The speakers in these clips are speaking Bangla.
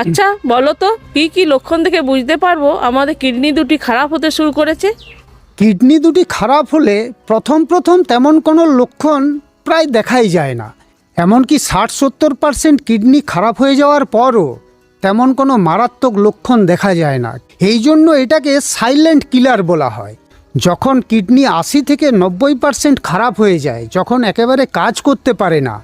আচ্ছা বলো তো কি কি লক্ষণ দেখে বুঝতে পারব? আমাদের কিডনি দুটি খারাপ হতে শুরু করেছে। কিডনি দুটি খারাপ হলে প্রথম প্রথম তেমন কোনো লক্ষণ প্রায় দেখাই যায় না। এমনকি ষাট সত্তর পার্সেন্ট কিডনি খারাপ হয়ে যাওয়ার পরও তেমন কোনো মারাত্মক লক্ষণ দেখা যায় না। এই জন্য এটাকে সাইলেন্ট কিলার বলা হয়। যখন কিডনি আশি থেকে নব্বই পার্সেন্ট খারাপ হয়ে যায়, যখন একেবারে কাজ করতে পারে না,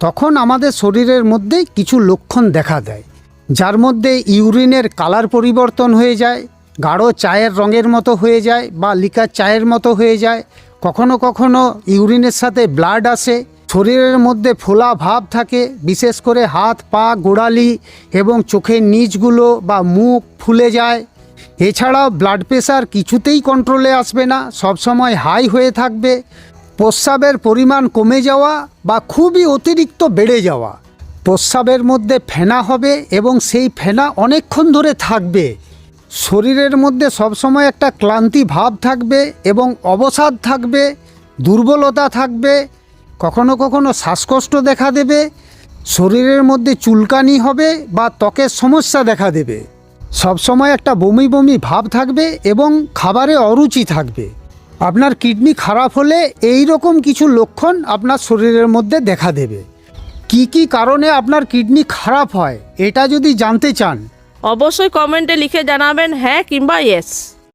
তখন আমাদের শরীরের মধ্যে কিছু লক্ষণ দেখা দেয়। যার মধ্যে ইউরিনের কালার পরিবর্তন হয়ে যায়, গাঢ় চায়ের রঙের মতো হয়ে যায় বা লিকার চায়ের মতো হয়ে যায়, কখনো কখনো ইউরিনের সাথে ব্লাড আসে, শরীরের মধ্যে ফোলা ভাব থাকে, বিশেষ করে হাত, পা, গোড়ালি এবং চোখের নিচগুলো বা মুখ ফুলে যায়। এছাড়াও ব্লাড প্রেশার কিছুতেই কন্ট্রোলে আসবে না, সবসময় হাই হয়ে থাকবে, প্রস্রাবের পরিমাণ কমে যাওয়া বা খুবই অতিরিক্ত বেড়ে যাওয়া। প্রস্রাবের মধ্যে ফেনা হবে এবং সেই ফেনা অনেকক্ষণ ধরে থাকবে। শরীরের মধ্যে সবসময় একটা ক্লান্তি ভাব থাকবে এবং অবসাদ থাকবে, দুর্বলতা থাকবে, কখনো কখনো শ্বাসকষ্ট দেখা দেবে, শরীরের মধ্যে চুলকানি হবে বা ত্বকের সমস্যা দেখা দেবে। সবসময় একটা বমি বমি ভাব থাকবে এবং খাবারে অরুচি থাকবে। আপনার কিডনি খারাপ হলে এই রকম কিছু লক্ষণ আপনার শরীরের মধ্যে দেখা দেবে। কি কি কারণে আপনার কিডনি খারাপ হয়? এটা যদি জানতে চান। অবশ্যই কমেন্টে লিখে জানাবেন হ্যাঁ কিংবা ইয়েস